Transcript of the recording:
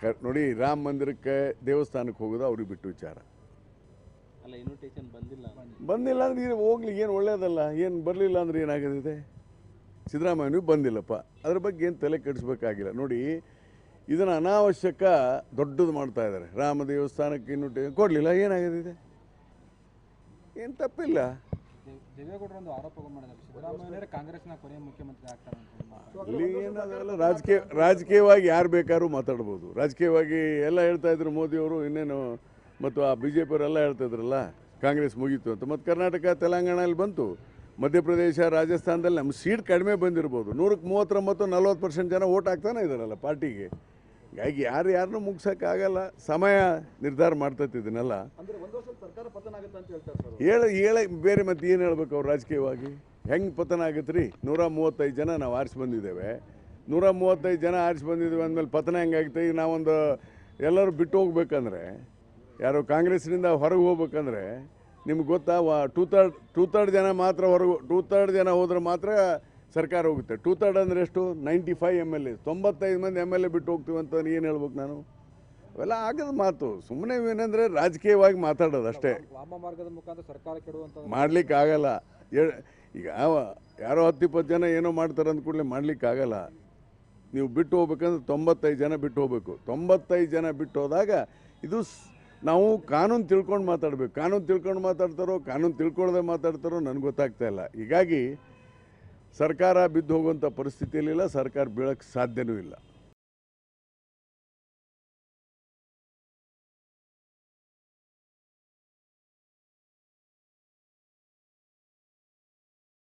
ಕ- ನೋಡಿ ರಾಮ ಮಂದಿರಕ್ಕೆ ದೇವಸ್ಥಾನಕ್ಕೆ ಹೋಗೋದು ಅವ್ರಿಗೆ ಬಿಟ್ಟು ವಿಚಾರ. ಅಲ್ಲ ಇನ್ವಿಟೇಷನ್ ಬಂದಿಲ್ಲ ಬಂದಿಲ್ಲ ಅಂದ್ರೆ ಈಗ ಹೋಗ್ಲಿ ಏನು ಒಳ್ಳೇದಲ್ಲ ಏನು ಬರಲಿಲ್ಲ ಅಂದ್ರೆ ಏನಾಗಿದೆ ಸಿದ್ದರಾಮಯ್ಯನೂ ಬಂದಿಲ್ಲಪ್ಪ. ಅದ್ರ ಬಗ್ಗೆ ಏನು ತಲೆ ಕೆಡಿಸ್ಬೇಕಾಗಿಲ್ಲ. ನೋಡಿ ಇದನ್ನು ಅನಾವಶ್ಯಕ ದೊಡ್ಡದು ಮಾಡ್ತಾ ಇದ್ದಾರೆ. ರಾಮ ದೇವಸ್ಥಾನಕ್ಕೆ ಇನ್ವಿಟೇಷನ್ ಕೊಡಲಿಲ್ಲ ಏನಾಗಿದೆ ಏನು ತಪ್ಪಿಲ್ಲ. ಒಂದು ಮಾಡಿದ್ದಾರೆ. ಕಾಂಗ್ರೆಸ್ನ ಕೊನೆಯ ಮುಖ್ಯಮಂತ್ರಿ ಆಗ್ತಾರೆ ರಾಜಕೀಯ ರಾಜಕೀಯವಾಗಿ ಯಾರು ಬೇಕಾದ್ರೂ ಮಾತಾಡ್ಬೋದು. ರಾಜಕೀಯವಾಗಿ ಎಲ್ಲ ಹೇಳ್ತಾ ಇದ್ರು ಮೋದಿಯವರು, ಇನ್ನೇನು ಮತ್ತು ಆ ಬಿ ಜೆ ಪಿಯವರೆಲ್ಲ ಹೇಳ್ತಾ ಇದ್ರಲ್ಲ, ಕಾಂಗ್ರೆಸ್ ಮುಗೀತು ಅಂತ. ಮತ್ತು ಕರ್ನಾಟಕ ತೆಲಂಗಾಣಲ್ಲಿ ಬಂತು. ಮಧ್ಯಪ್ರದೇಶ, ರಾಜಸ್ಥಾನದಲ್ಲಿ ನಮ್ಮ ಸೀಟ್ ಕಡಿಮೆ ಬಂದಿರ್ಬೋದು. ನೂರಕ್ಕೆ ಮೂವತ್ತೊಂಬತ್ತು ನಲ್ವತ್ತು ಪರ್ಸೆಂಟ್ ಜನ ಓಟ್ ಹಾಕ್ತಾನೆ ಇದ್ದಾರಲ್ಲ ಪಾರ್ಟಿಗೆ. ಹೀಗಾಗಿ ಯಾರು ಯಾರನ್ನೂ ಮುಗ್ಸೋಕ್ಕಾಗಲ್ಲ. ಸಮಯ ನಿರ್ಧಾರ ಮಾಡ್ತೈತೆ ಇದನ್ನೆಲ್ಲ. ಹೇಳ ಹೇಳ ಬೇರೆ ಮತ್ತೆ ಏನು ಹೇಳ್ಬೇಕು ಅವ್ರು ರಾಜಕೀಯವಾಗಿ? ಹೆಂಗೆ ಪತನ ಆಗತ್ತೆ ರೀ? ನೂರ ಮೂವತ್ತೈದು ಜನ ನಾವು ಆರಿಸಿ ಬಂದಿದ್ದೇವೆ. ನೂರ ಮೂವತ್ತೈದು ಜನ ಆರಿಸಿ ಬಂದಿದ್ದೇವೆ ಅಂದಮೇಲೆ ಪತನ ಹೆಂಗಾಗುತ್ತೆ ಈಗ ನಾವೊಂದು ಎಲ್ಲರೂ ಬಿಟ್ಟು ಹೋಗ್ಬೇಕಂದ್ರೆ ಯಾರು ಕಾಂಗ್ರೆಸ್ನಿಂದ ಹೊರಗೆ ಹೋಗ್ಬೇಕಂದ್ರೆ ನಿಮ್ಗೆ ಗೊತ್ತಾ ಟೂ ತರ್ಡ್ ಟೂ ತರ್ಡ್ ಜನ ಮಾತ್ರ ಹೊರಗೆ ಟೂ ತರ್ಡ್ ಜನ ಹೋದ್ರೆ ಮಾತ್ರ ಸರ್ಕಾರ ಹೋಗುತ್ತೆ. ಟೂ ತರ್ಡ್ ಅಂದರೆ ಎಷ್ಟು? Ninety five M L A ತೊಂಬತ್ತೈದು ಮಂದಿ ಎಂ ಎಲ್ ಎ ಬಿಟ್ಟು ಹೋಗ್ತೀವಿ ಅಂತ ಏನು ಹೇಳ್ಬೇಕು ನಾನು? ಅವೆಲ್ಲ ಆಗದ ಮಾತು. ಸುಮ್ಮನೆ ಏನಂದರೆ ರಾಜಕೀಯವಾಗಿ ಮಾತಾಡೋದು ಅಷ್ಟೇ. ಮಾಡಲಿಕ್ಕೆ ಆಗಲ್ಲ. ಈಗ ಯಾರೋ ಹತ್ತು ಇಪ್ಪತ್ತು ಜನ ಏನೋ ಮಾಡ್ತಾರೆ ಅಂದ ಕೂಡಲೇ ಮಾಡ್ಲಿಕ್ಕೆ ಆಗಲ್ಲ. ನೀವು ಬಿಟ್ಟು ಹೋಗ್ಬೇಕಂದ್ರೆ ತೊಂಬತ್ತೈದು ಜನ ಬಿಟ್ಟು ಹೋಗ್ಬೇಕು. ತೊಂಬತ್ತೈದು ಜನ ಬಿಟ್ಟು ಹೋದಾಗ ಇದು ನಾವು ಕಾನೂನು ತಿಳ್ಕೊಂಡು ಮಾತಾಡಬೇಕು. ಕಾನೂನು ತಿಳ್ಕೊಂಡು ಮಾತಾಡ್ತಾರೋ ಕಾನೂನು ತಿಳ್ಕೊಳ್ಳದೆ ಮಾತಾಡ್ತಾರೋ ನನಗೆ ಗೊತ್ತಾಗ್ತಾ ಇಲ್ಲ. ಹೀಗಾಗಿ ಸರ್ಕಾರ ಬಿದ್ದು ಹೋಗುವಂಥ ಪರಿಸ್ಥಿತಿಯಲ್ಲಿಲ್ಲ ಸರ್ಕಾರ ಬೀಳಕ್ಕೆ ಸಾಧ್ಯನೂ ಇಲ್ಲ.